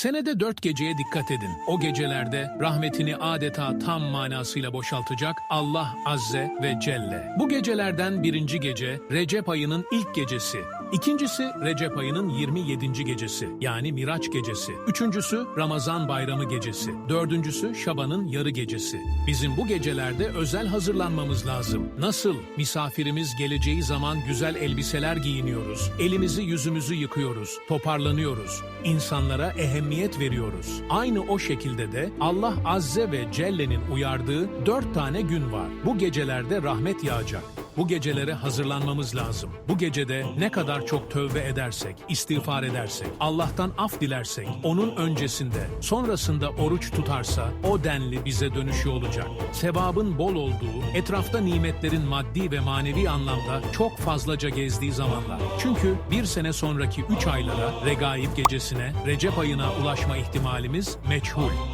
Senede dört geceye dikkat edin. O gecelerde rahmetini adeta tam manasıyla boşaltacak Allah Azze ve Celle. Bu gecelerden birinci gece Recep ayının ilk gecesi. İkincisi Recep ayının 27. gecesi yani Miraç gecesi. Üçüncüsü Ramazan bayramı gecesi. Dördüncüsü Şaban'ın yarı gecesi. Bizim bu gecelerde özel hazırlanmamız lazım. Nasıl? Misafirimiz geleceği zaman güzel elbiseler giyiniyoruz. Elimizi yüzümüzü yıkıyoruz. Toparlanıyoruz. İnsanlara ehemmiyet veriyoruz. Aynı o şekilde de Allah Azze ve Celle'nin uyardığı dört tane gün var. Bu gecelerde rahmet yağacak. Bu gecelere hazırlanmamız lazım. Bu gecede ne kadar çok tövbe edersek, istiğfar edersek, Allah'tan af dilersek, onun öncesinde, sonrasında oruç tutarsa o denli bize dönüşü olacak. Sevabın bol olduğu, etrafta nimetlerin maddi ve manevi anlamda çok fazlaca gezdiği zamanlar. Çünkü bir sene sonraki üç aylara, regaib gecesine, Recep ayına ulaşma ihtimalimiz meçhul.